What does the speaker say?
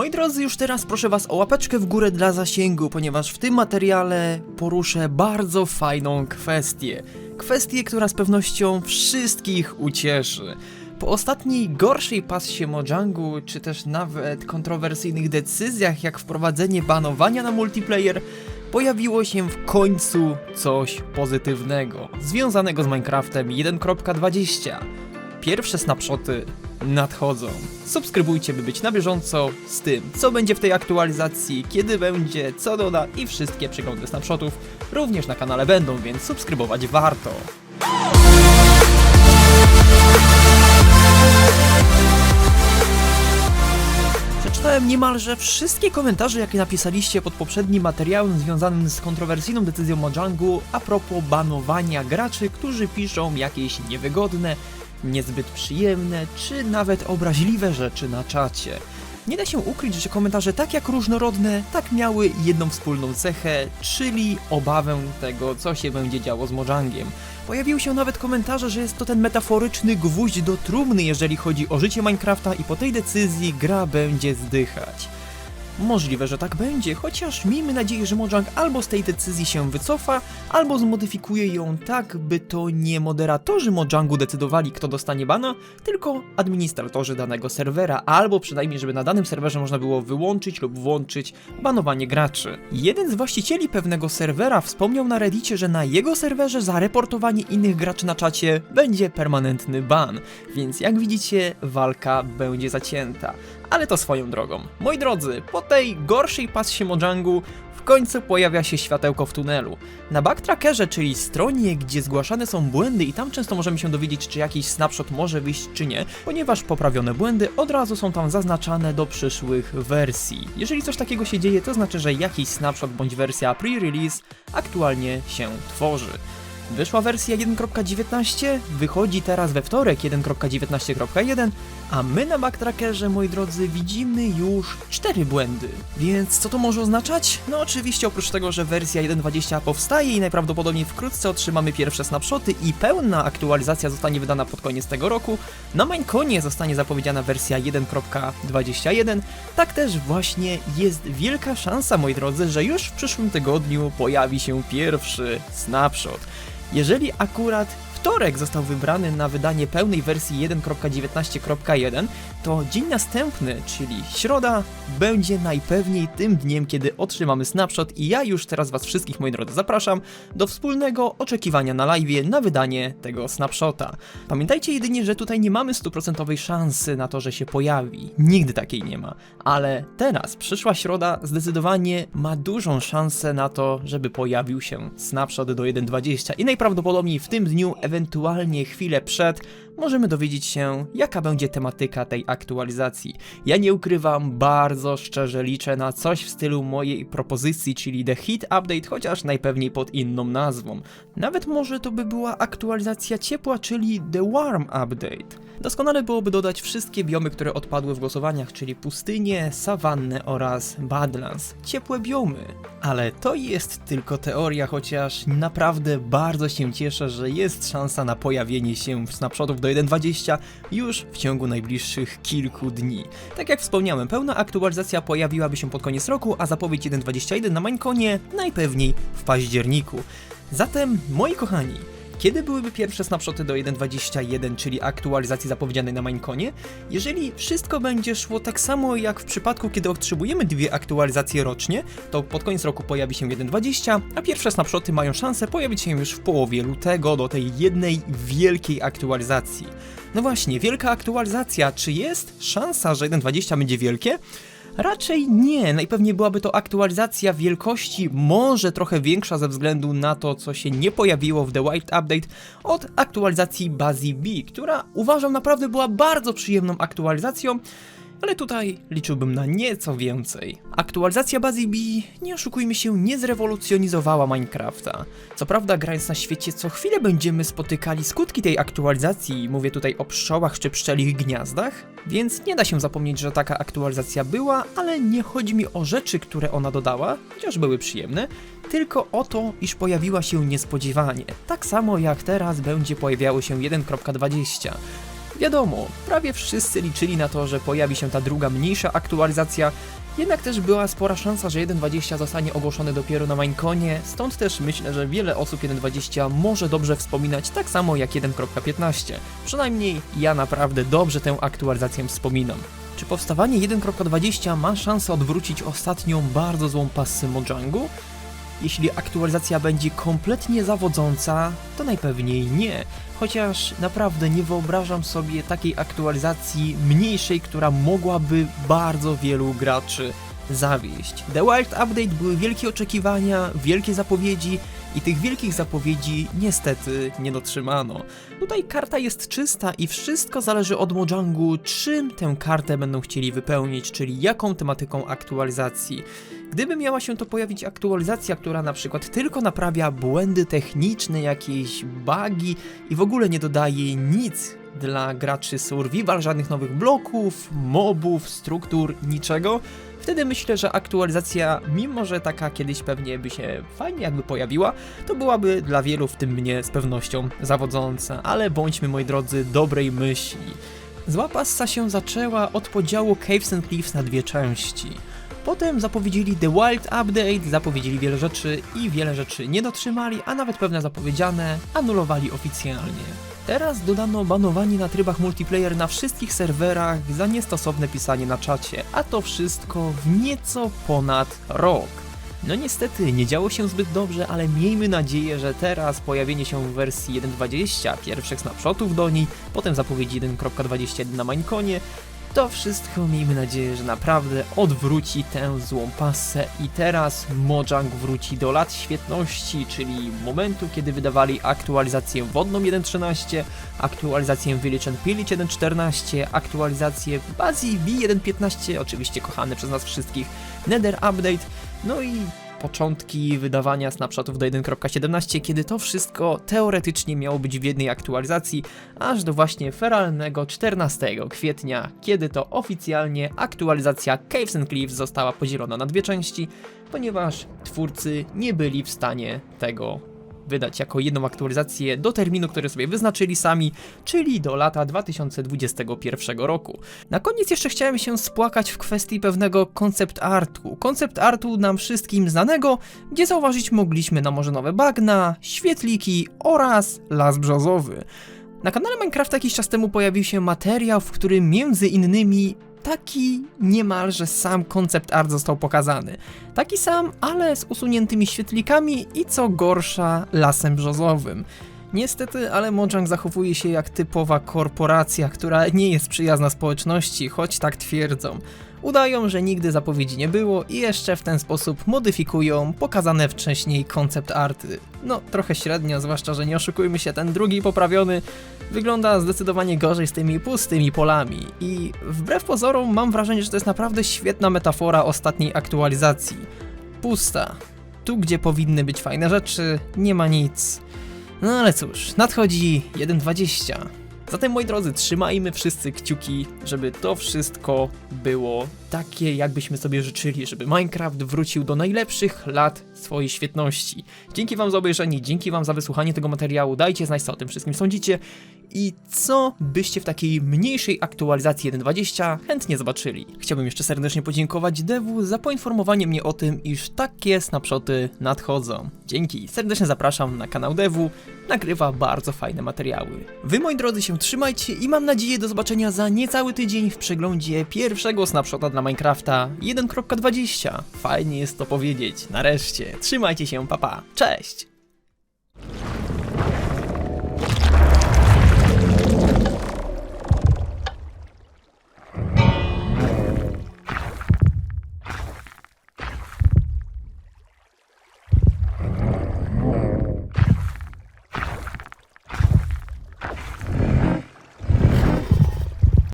Moi drodzy, już teraz proszę Was o łapeczkę w górę dla zasięgu, ponieważ w tym materiale poruszę bardzo fajną kwestię. Kwestię, która z pewnością wszystkich ucieszy. Po ostatniej gorszej pasie Mojangu, czy też nawet kontrowersyjnych decyzjach, jak wprowadzenie banowania na multiplayer, pojawiło się w końcu coś pozytywnego, związanego z Minecraftem 1.20. Pierwsze snapshoty nadchodzą. Subskrybujcie, by być na bieżąco z tym, co będzie w tej aktualizacji, kiedy będzie, co doda i wszystkie przeglądy snapshotów również na kanale będą, więc subskrybować warto. Przeczytałem niemalże wszystkie komentarze, jakie napisaliście pod poprzednim materiałem związanym z kontrowersyjną decyzją Mojangu a propos banowania graczy, którzy piszą jakieś niewygodne, niezbyt przyjemne, czy nawet obraźliwe rzeczy na czacie. Nie da się ukryć, że komentarze tak jak różnorodne, tak miały jedną wspólną cechę, czyli obawę tego, co się będzie działo z Mojangiem. Pojawiły się nawet komentarze, że jest to ten metaforyczny gwóźdź do trumny, jeżeli chodzi o życie Minecrafta i po tej decyzji gra będzie zdychać. Możliwe, że tak będzie, chociaż miejmy nadzieję, że Mojang albo z tej decyzji się wycofa, albo zmodyfikuje ją tak, by to nie moderatorzy Mojangu decydowali, kto dostanie bana, tylko administratorzy danego serwera, albo przynajmniej, żeby na danym serwerze można było wyłączyć lub włączyć banowanie graczy. Jeden z właścicieli pewnego serwera wspomniał na reddicie, że na jego serwerze za reportowanie innych graczy na czacie będzie permanentny ban, więc jak widzicie, walka będzie zacięta ale to swoją drogą. Moi drodzy, po tej gorszej pasie Mojangu w końcu pojawia się światełko w tunelu. Na backtrackerze, czyli stronie, gdzie zgłaszane są błędy i tam często możemy się dowiedzieć, czy jakiś snapshot może wyjść, czy nie, ponieważ poprawione błędy od razu są tam zaznaczane do przyszłych wersji. Jeżeli coś takiego się dzieje, to znaczy, że jakiś snapshot bądź wersja pre-release aktualnie się tworzy. Wyszła wersja 1.19, wychodzi teraz we wtorek 1.19.1, a my na backtrackerze, moi drodzy, widzimy już 4 błędy. Więc co to może oznaczać? No oczywiście oprócz tego, że wersja 1.20 powstaje i najprawdopodobniej wkrótce otrzymamy pierwsze snapshoty i pełna aktualizacja zostanie wydana pod koniec tego roku, na Mineconie zostanie zapowiedziana wersja 1.21, tak też właśnie jest wielka szansa, moi drodzy, że już w przyszłym tygodniu pojawi się pierwszy snapshot. Jeżeli akurat wtorek został wybrany na wydanie pełnej wersji 1.19.1, to dzień następny, czyli środa, będzie najpewniej tym dniem, kiedy otrzymamy snapshot i ja już teraz was wszystkich, moi drodzy, zapraszam do wspólnego oczekiwania na live na wydanie tego snapshota. Pamiętajcie jedynie, że tutaj nie mamy stuprocentowej szansy na to, że się pojawi. Nigdy takiej nie ma. Ale teraz, przyszła środa, zdecydowanie ma dużą szansę na to, żeby pojawił się snapshot do 1.20 i najprawdopodobniej w tym dniu, ewentualnie chwilę przed, możemy dowiedzieć się, jaka będzie tematyka tej aktualizacji. Ja nie ukrywam, bardzo szczerze liczę na coś w stylu mojej propozycji, czyli The Heat Update, chociaż najpewniej pod inną nazwą. Nawet może to by była aktualizacja ciepła, czyli The Warm Update. Doskonale byłoby dodać wszystkie biomy, które odpadły w głosowaniach, czyli pustynie, sawannę oraz badlands. Ciepłe biomy. Ale to jest tylko teoria, chociaż naprawdę bardzo się cieszę, że jest szansa na pojawienie się snapshotów do 1.20 już w ciągu najbliższych kilku dni. Tak jak wspomniałem, pełna aktualizacja pojawiłaby się pod koniec roku, a zapowiedź 1.21 na Mineconie najpewniej w październiku. Zatem, moi kochani, kiedy byłyby pierwsze snapshoty do 1.21, czyli aktualizacji zapowiedzianej na Mineconie? Jeżeli wszystko będzie szło tak samo jak w przypadku, kiedy otrzymujemy dwie aktualizacje rocznie, to pod koniec roku pojawi się 1.20, a pierwsze snapshoty mają szansę pojawić się już w połowie lutego do tej jednej wielkiej aktualizacji. No właśnie, wielka aktualizacja, czy jest szansa, że 1.20 będzie wielkie? Raczej nie, najpewniej byłaby to aktualizacja wielkości może trochę większa ze względu na to, co się nie pojawiło w The White Update od aktualizacji Bazi B, która uważam naprawdę była bardzo przyjemną aktualizacją, ale tutaj liczyłbym na nieco więcej. Aktualizacja Bazi B, nie oszukujmy się, nie zrewolucjonizowała Minecrafta. Co prawda, grając na świecie, co chwilę będziemy spotykali skutki tej aktualizacji, mówię tutaj o pszczołach czy pszczelich gniazdach, więc nie da się zapomnieć, że taka aktualizacja była, ale nie chodzi mi o rzeczy, które ona dodała, chociaż były przyjemne, tylko o to, iż pojawiła się niespodziewanie. Tak samo jak teraz będzie pojawiało się 1.20. Wiadomo, prawie wszyscy liczyli na to, że pojawi się ta druga, mniejsza aktualizacja, jednak też była spora szansa, że 1.20 zostanie ogłoszony dopiero na Mineconie, stąd też myślę, że wiele osób 1.20 może dobrze wspominać, tak samo jak 1.15. Przynajmniej ja naprawdę dobrze tę aktualizację wspominam. Czy powstawanie 1.20 ma szansę odwrócić ostatnią bardzo złą pasę Mojangu? Jeśli aktualizacja będzie kompletnie zawodząca, to najpewniej nie. Chociaż naprawdę nie wyobrażam sobie takiej aktualizacji mniejszej, która mogłaby bardzo wielu graczy zawieść. The Wild Update były wielkie oczekiwania, wielkie zapowiedzi i tych wielkich zapowiedzi niestety nie dotrzymano. Tutaj karta jest czysta i wszystko zależy od Mojangu, czym tę kartę będą chcieli wypełnić, czyli jaką tematyką aktualizacji. Gdyby miała się to pojawić aktualizacja, która na przykład tylko naprawia błędy techniczne, jakieś bugi i w ogóle nie dodaje nic dla graczy survival, żadnych nowych bloków, mobów, struktur, niczego, wtedy myślę, że aktualizacja, mimo że taka kiedyś pewnie by się fajnie jakby pojawiła, to byłaby dla wielu, w tym mnie z pewnością zawodząca, ale bądźmy moi drodzy dobrej myśli. Zła passa się zaczęła od podziału Caves and Cliffs na dwie części. Potem zapowiedzieli The Wild Update, zapowiedzieli wiele rzeczy i wiele rzeczy nie dotrzymali, a nawet pewne zapowiedziane anulowali oficjalnie. Teraz dodano banowanie na trybach multiplayer na wszystkich serwerach za niestosowne pisanie na czacie, a to wszystko w nieco ponad rok. No niestety, nie działo się zbyt dobrze, ale miejmy nadzieję, że teraz pojawienie się w wersji 1.20, pierwszych snapshotów do niej, potem zapowiedzi 1.21 na Mineconie, to wszystko miejmy nadzieję, że naprawdę odwróci tę złą pasę. I teraz Mojang wróci do lat świetności, czyli momentu, kiedy wydawali aktualizację wodną 1.13, aktualizację Village Pillage 1.14, aktualizację Bazji V1.15, oczywiście kochane przez nas wszystkich, Nether Update, no i początki wydawania snapshotów do 1.17, kiedy to wszystko teoretycznie miało być w jednej aktualizacji, aż do właśnie feralnego 14 kwietnia, kiedy to oficjalnie aktualizacja Caves and Cliffs została podzielona na dwie części, ponieważ twórcy nie byli w stanie tego wydać jako jedną aktualizację do terminu, który sobie wyznaczyli sami, czyli do lata 2021 roku. Na koniec jeszcze chciałem się spłakać w kwestii pewnego koncept artu. Koncept artu nam wszystkim znanego, gdzie zauważyć mogliśmy na morze nowe bagna, świetliki oraz las brzozowy. Na kanale Minecraft jakiś czas temu pojawił się materiał, w którym między innymi taki niemalże sam koncept art został pokazany. Taki sam, ale z usuniętymi świetlikami i co gorsza lasem brzozowym. Niestety, ale Mojang zachowuje się jak typowa korporacja, która nie jest przyjazna społeczności, choć tak twierdzą. Udają, że nigdy zapowiedzi nie było i jeszcze w ten sposób modyfikują pokazane wcześniej koncept arty. No, trochę średnio, zwłaszcza, że nie oszukujmy się, ten drugi poprawiony wygląda zdecydowanie gorzej z tymi pustymi polami. I wbrew pozorom mam wrażenie, że to jest naprawdę świetna metafora ostatniej aktualizacji. Pusta. Tu, gdzie powinny być fajne rzeczy, nie ma nic. No ale cóż, nadchodzi 1.20. Zatem moi drodzy, trzymajmy wszyscy kciuki, żeby to wszystko było takie, jakbyśmy sobie życzyli, żeby Minecraft wrócił do najlepszych lat swojej świetności. Dzięki wam za obejrzenie, dzięki wam za wysłuchanie tego materiału, dajcie znać co o tym wszystkim sądzicie i co byście w takiej mniejszej aktualizacji 1.20 chętnie zobaczyli. Chciałbym jeszcze serdecznie podziękować Devu za poinformowanie mnie o tym, iż takie snapshoty nadchodzą. Dzięki, serdecznie zapraszam na kanał Devu, nagrywa bardzo fajne materiały. Wy moi drodzy się trzymajcie i mam nadzieję do zobaczenia za niecały tydzień w przeglądzie pierwszego snapshota dla Minecrafta 1.20. Fajnie jest to powiedzieć, nareszcie. Trzymajcie się, papa, cześć!